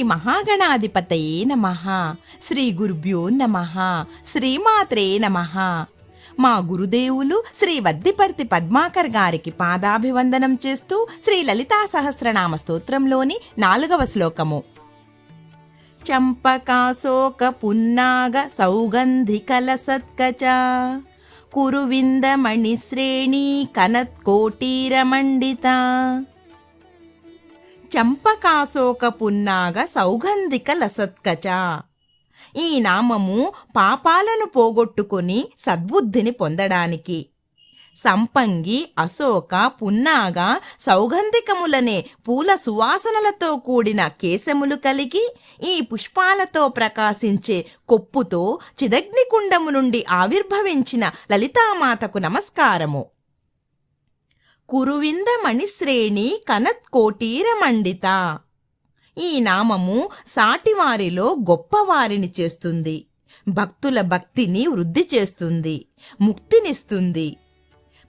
శ్రీ మహాగణాధిపతయే నమ శ్రీ గురుభ్యో నమ శ్రీమాత్రే నమ. మా గురుదేవులు శ్రీ వద్దిపర్తి పద్మాకర్ గారికి పాదాభివందనం చేస్తూ శ్రీ లలితా సహస్రనామ స్తోత్రంలోని నాలుగవ శ్లోకము. చంపకాశోక పున్నాగ సౌగంధికల సత్కచ. కురువింద మణిశ్రేణీ కనత్కోటీరమండిత చంపకాశోక పున్నాగ సౌగంధిక లసత్కచ. ఈ నామము పాపాలను పోగొట్టుకొని సద్బుద్ధిని పొందడానికి. సంపంగి అశోక పున్నాగ సౌగంధికములనే పూల సువాసనలతో కూడిన కేశములు కలిగి ఈ పుష్పాలతో ప్రకాశించే కొప్పుతో చిదగ్నికుండము నుండి ఆవిర్భవించిన లలితామాతకు నమస్కారము. కురువింద మణిశ్రేణి కనత్కోటీరమండిత. ఈ నామము సాటివారిలో గొప్పవారిని చేస్తుంది. భక్తుల భక్తిని వృద్ధి చేస్తుంది. ముక్తినిస్తుంది.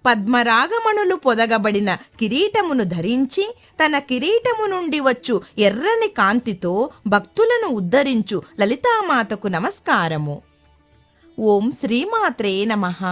పద్మరాగమణులు పొదగబడిన కిరీటమును ధరించి తన కిరీటము నుండి వచ్చు ఎర్రని కాంతితో భక్తులను ఉద్ధరించు లలితామాతకు నమస్కారము. ఓం శ్రీమాత్రే నమః.